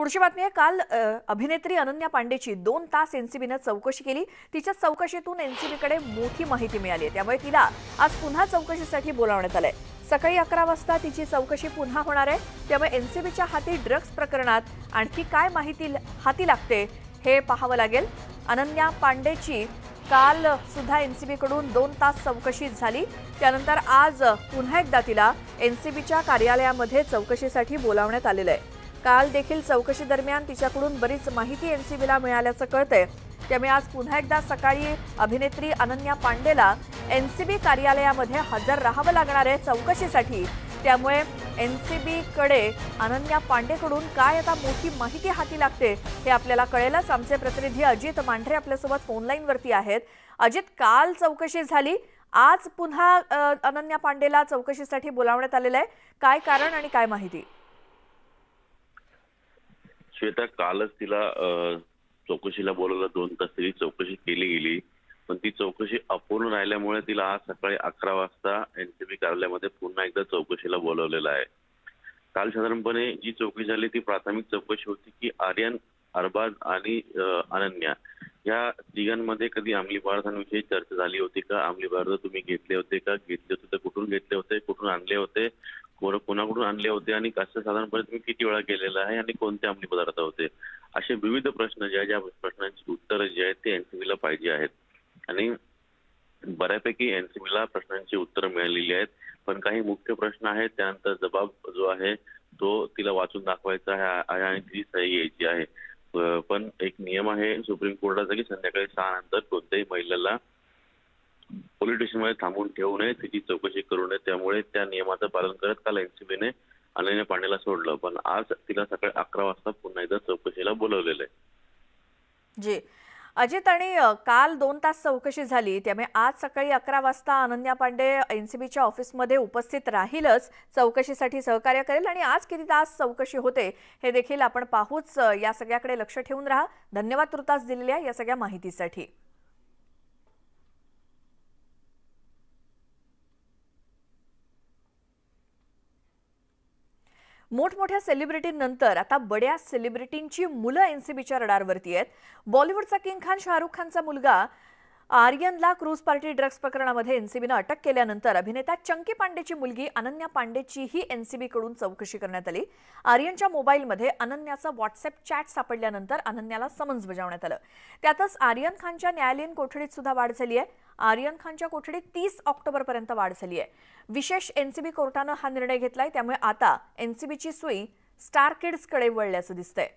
पुढची बातमी आहे. काल अभिनेत्री अनन्या पांडेची दोन तास एनसीबीनं चौकशी केली. तिच्या चौकशीतून एनसीबीकडे मोठी माहिती मिळाली आहे. त्यामुळे तिला आज पुन्हा चौकशीसाठी बोलावण्यात आलंय. सकाळी अकरा वाजता तिची चौकशी पुन्हा होणार आहे. त्यामुळे एनसीबीच्या हाती ड्रग्ज प्रकरणात आणखी काय माहिती ल- हाती लागते हे पाहावं लागेल. अनन्या पांडेची काल सुद्धा सी बीकडून दोन तास चौकशी झाली. त्यानंतर आज पुन्हा एकदा तिला एनसीबीच्या कार्यालयामध्ये चौकशीसाठी बोलावण्यात आलेलं आहे. काल देखील चौकशी दरम्यान तिच्याकडून बरीच माहिती एनसीबीला मिळाल्याचं कळतंय. त्यामुळे आज पुन्हा एकदा सकाळी अभिनेत्री अनन्या पांडेला एनसीबी कार्यालयामध्ये हजर राहावं लागणार आहे चौकशीसाठी. त्यामुळे एन सी बीकडे अनन्या पांडेकडून काय आता मोठी माहिती हाती लागते हे आपल्याला कळेलच. आमचे प्रतिनिधी अजित मांढरे आपल्यासोबत फोनलाईनवरती आहेत. अजित काल चौकशी झाली आज पुन्हा अनन्या पांडेला चौकशीसाठी बोलावण्यात आलेलं आहे. काय कारण आणि काय माहिती? श्वेता कालच तिला चौकशीला बोलवलं. दोन तास तरी चौकशी केली गेली. पण ती चौकशी अपूर्ण राहिल्यामुळे तिला आज सकाळी अकरा वाजता एनसीबी कार्यालयामध्ये पुन्हा एकदा चौकशीला बोलवलेलं आहे. काल साधारणपणे जी चौकशी झाली ती प्राथमिक चौकशी होती की आर्यन अरबाज आणि अनन्या. या तिघांमध्ये कधी अंमली पदार्थांविषयी चर्चा झाली होती का? अंमली पदार्थ तुम्ही घेतले होते का? घेतले होते तर कुठून घेतले होते? कुठून आणले होते? कोण कोणाकडून आणले होते आणि कसं साधारणपणे तुम्ही किती वेळा केलेलं आहे आणि कोणते अंमली पदार्थ होते? असे विविध प्रश्न जे आहेत ज्या प्रश्नांची उत्तरं जी आहेत ते एनसीबीला पाहिजे आहेत. आणि बऱ्यापैकी एनसीबीला प्रश्नांची उत्तरं मिळालेली आहेत. पण काही मुख्य प्रश्न आहेत त्यानंतर जबाब जो आहे तो तिला वाचून दाखवायचा आहे आणि तिची सही यायची आहे. पण एक नियम आहे सुप्रीम कोर्टाचा की संध्याकाळी सहा नंतर कोणत्याही महिलेला पोलीस स्टेशनमध्ये थांबून ठेवू नये तिची चौकशी करू नये त्यामुळे त्या नियमाचं पालन करत काल एनसीबीने अनन्या पांडेला सोडलं. पण आज तिला सकाळी अकरा वाजता पुन्हा एकदा चौकशीला बोलवलेलं आहे. जी. अजित आणि काल दोन तास चौकशी झाली त्यामुळे आज सकाळी अकरा वाजता अनन्या पांडे एनसीबीच्या ऑफिसमध्ये उपस्थित राहीलच चौकशीसाठी सहकार्य करेल आणि आज किती तास चौकशी होते हे देखील आपण पाहूच या सगळ्याकडे लक्ष ठेवून राहा. धन्यवाद तुर्तास दिलेल्या या सगळ्या माहितीसाठी. मोठमोठ्या सेलिब्रिटींनंतर आता बड्या सेलिब्रिटींची मुलं एनसीबीच्या रडारवरती आहेत. बॉलिवूडचा किंग खान शाहरुख खानचा मुलगा आर्यनला क्रूज पार्टी ड्रग्ज प्रकरणामध्ये एनसीबीनं अटक केल्यानंतर अभिनेता चंकी पांडेची मुलगी अनन्या पांडेचीही एनसीबीकडून चौकशी करण्यात आली. आर्यनच्या मोबाईलमध्ये अनन्याचं व्हॉट्सअप चॅट सापडल्यानंतर अनन्याला समन्स बजावण्यात आलं. त्यातच आर्यन खानच्या न्यायालयीन कोठडीत सुद्धा वाढ झाली आहे. आर्यन खानच्या कोठडीत तीस ऑक्टोबरपर्यंत वाढ झाली आहे. विशेष एनसीबी कोर्टानं हा निर्णय घेतलाय त्यामुळे आता एनसीबीची सुई स्टार किड्सकडे वळल्याचं दिसतंय.